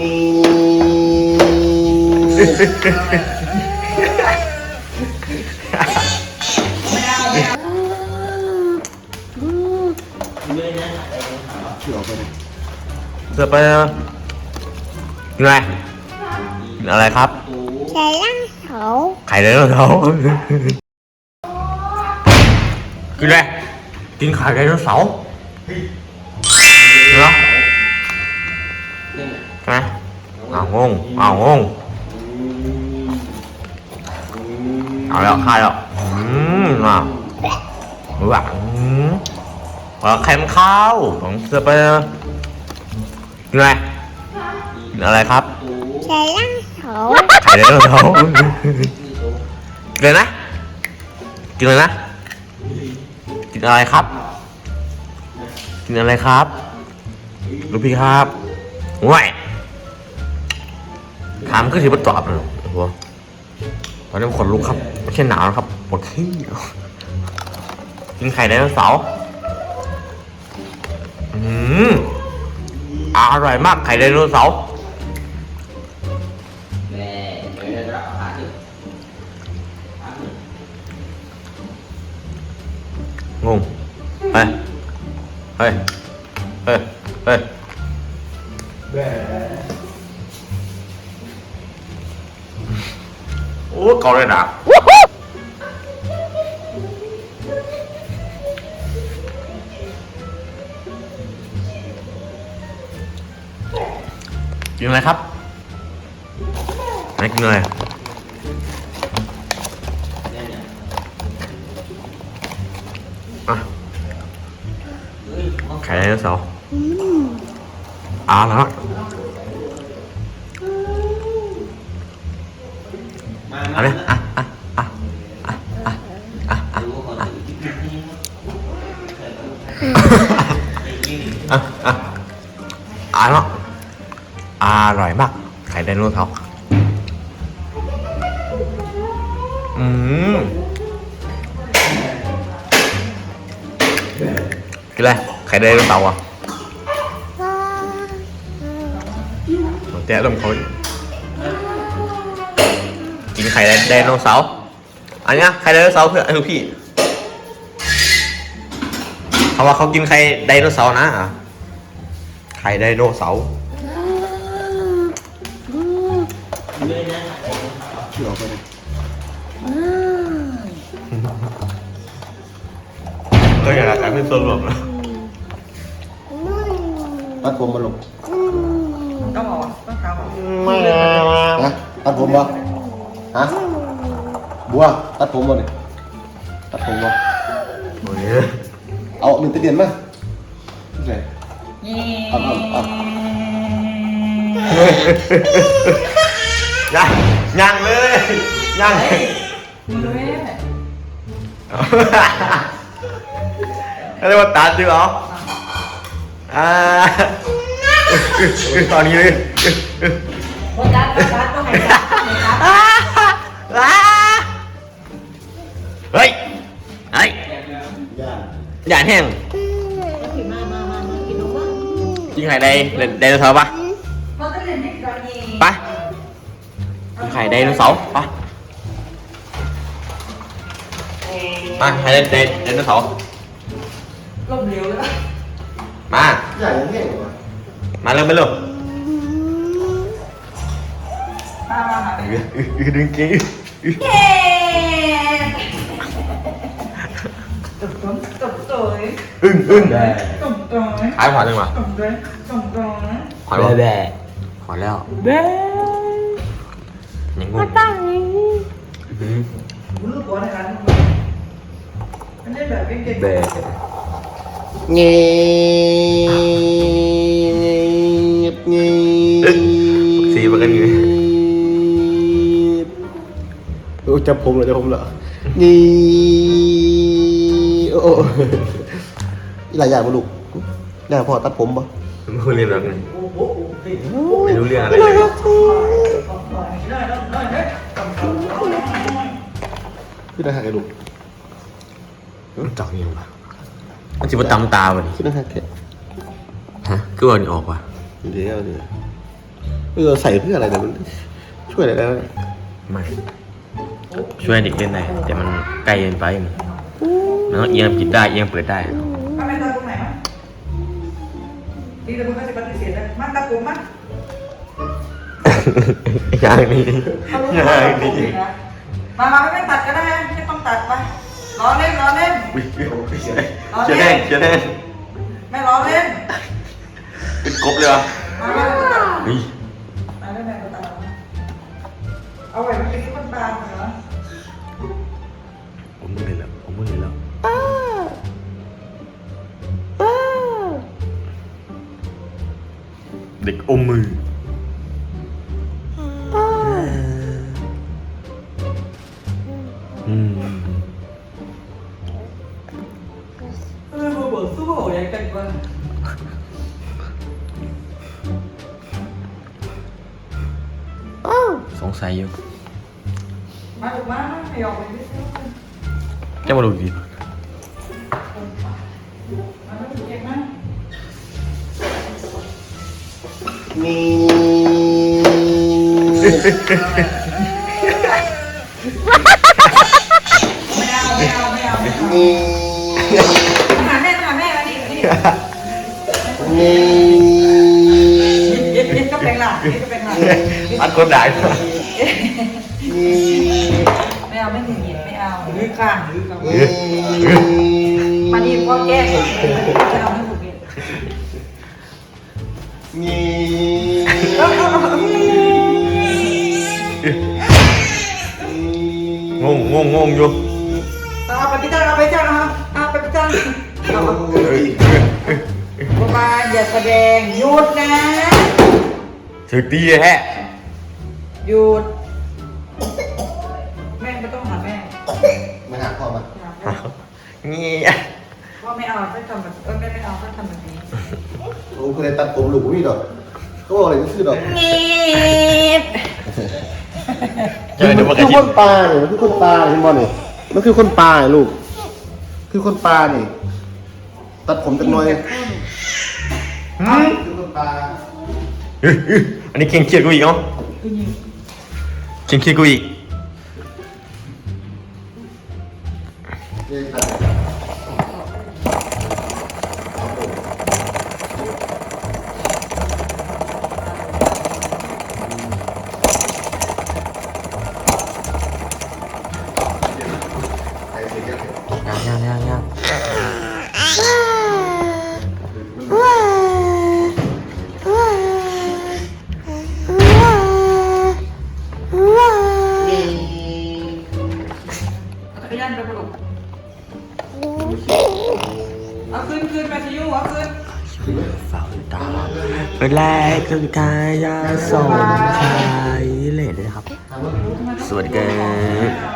นี่ที่อไปเลยเสือไปนะกินอะไรกินอะไรครับใส่ร่างเขาไข่ไดโนเสากินอะไรกินไข่ไดโนเสาร์เหรอ ช่ไหมเอาวงงอ้างงเอาแล้วคายแล้วอืมอะหวังเอาไข่มันข้าวของเสือไปกินอะไรกินอะไรครับใส่ร่างเขาไข่ไดโนเสากินเลยนะกินเลยนะกินอะไรครับ กินอะไรครับลูกพี่ครับห่วยามก็ถือว่าตอบเลยโอ้โหตอนนี้ขนลุกครับไม่ใช่หนาวนะครับปวดขี้กินไข่ไดโนเสาร์อืมอร่อยมากไข่ไดโนเสาร์งงเฮ้ย เฮ้ย เฮ้ย เฮ้ย โอ้เกาเลยนะกินอะไรครับไหนกินอะไรอะไข่ไดโนเสาร์อ่าแล้ว เอาเลยอะอะอะอะอะอะอะอะอะอะอะเนาะอร่อยมาก ไข่ไดโนเสาร์อืมกินอะไรไข่ไดโนเสาร์อะแจ๊ะลมเขา กินไข่ไดโนเสาร์อันเนี้ยไข่ไดโนเสาร์เพื่อคือพี่เขาว่าเขากินไข่ไดโนเสาร์นะอะไข่ไดโนเสาร์ที่ออกไปเลยก็อย่างนั้นเป็นส่วนรวมนะตัดผมมาลงต้องบอกว่าต้องทำอะไม่ฮะตัดผมบ่ ฮะบัวตัดผมบ่เนี่ยตัดผมบ่โอ้ยเอาหนึ่งตะเดียนมาใส่นี่เอาเอาเอายังยังเลยยังมือแม่เรียกว่าตัดจริงเหรออ่าตอนนี้เลยโอ้ยจัดจัดต้องให้จัดต้องให้จัด หยาดแห้งกินไข่ไดเล่นไดโนเสาร์ปะไปกินไข่ไดโนเสาร์ปะมาไข่ไดไดโนเสาร์ลมเร็วเลยมาหยาดแห้งมาเริ่มไปเริ่มมามามาดึงกี้ Yeah! อึ้งอึ้ง tổng tới ไอ้ผ่านจังหวะ tổng tới tổng tới ผ่านแบะแบะผ่านแล้วแบบยังงง muốn lúc đó này ăn không? Ăn lên bảo cái kịch แบะเงีเงีสีมันกันไง โอ้ยจับผมเหรอจับผมเหรอเงี อ้หลายอย่างมาลูกย่าพ่อตัดผมปะไม่รู้เรื่องอะไรโอ้โหไม่รู้เรื่องอะไรเลยขึ้นได้หักไอ้ลูกจอกยังวะมันจะมาตำตาวันนี้ขึ้นได้หักแค่ฮะคือวันนี้ออกวะเดี๋ยวเดี๋ยวเออใส่เพื่ออะไรเนี่ยมันช่วยอะไรได้ไหมไม่ช่วยเด็กเล่นได้แต่มันไกลเกินไปมัน มันต้องเอียงปิดได้เอียงเปิดได้ถ้าไม่ตาตรงไหนมั้ยดีแต่มึงก็จะปฏิเสธได้มาตาผมมั้ยอย่างนี้เขารู้อย่าว่างนี้มามาไม่ตัดก็ได้ไม่ต้องตัดไปล้อเล่นล้อเล่นอุ๊ยเชื่อเชื่อแน่เชื่อแน่ไม่ล้อเล่นเป็นกบเลยวะมา อมมือ อืมเออเบิร์ดสู้โหยังกันวะสงสัยอยู่มาถูกมาไม่ยอมไปดิจะมาดูดี มีมีหาแม่หาแม่มาดิมาดินี่เย็ดก็เป็นหลักเย็ดก็เป็นหลักอัดคนด่านี่ไม่เอาไม่หงุดหงิดไม่เอาหรือข้างหรือกับนี่มาดิพ่อแก้ไม่เอาไม่ห งุดหงิดนี่งงงงงงอยู่เอาไปพิจารณาไปพิจารณาเอาไปพิจารณาเอาประมาณอย่าแสดงหยุดนะถึกตีแฮะหยุดแม่ไม่ต้องหาแม่มาหาพ่อมาหาแม่นี่ พ่อไม่เอาไม่ทำแบบเออแม่ไม่เอาก็ทำแบบนี้โอ้เพื่อนตัดผมหลูกนี่ดอกเขาบอกอะไรก็คือดอกงีบเจอเดี๋ยวมัมันนกระคือชิคบนปลาเนี่ยมันคือคนปลาเห็นบ่เนี่ยมันคือคนปลาเนี่ยลูก คือคนปลานี่ตัดผมจังหน่อยคือคนปลาอันนี้เก่งเครียดกูอีกเนาะคือยิงเก่งเครียดกูอีก ยังยังยังยังขยันไปปลุกเอาขึ้นขึ้นไปสิยูเอาขึ้นเฝ้าตาเป็นแรกจนกายาสองชายเล่นเลยครับ สวัสดีครับ